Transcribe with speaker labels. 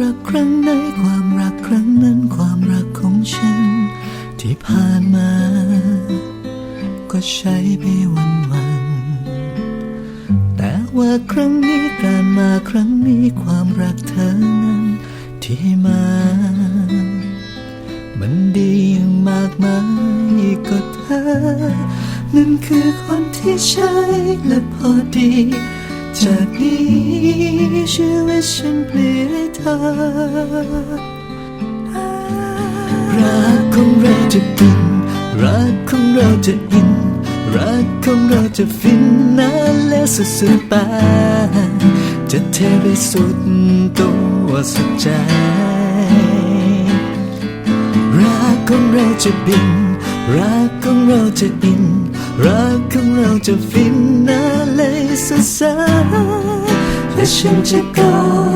Speaker 1: รักครั้งไหนความรักครั้งนั้นความรักของฉัน ที่ผ่านมา ก็ใช้ไปวันวันแต่ว่าครั้งนี้การมาครั้งนี้ความรักเธอนั้นที่มา มันดีอย่างมากมายก็เธอนั่นคือคนที่ใช่และพอดี จากนี้ชีวิตฉันเปลี่ยนให้เธอ รักของเราจะบิน รักของเราจะอิน รักของเราจะฟินนานและสุดๆไปจะเทไปสุดตัวสุดใจ รักของเราจะบิน รักของเราจะอิน รักของเราจะฟินนาน เลยสุดสายและฉันจะกอดเธอเอาไว้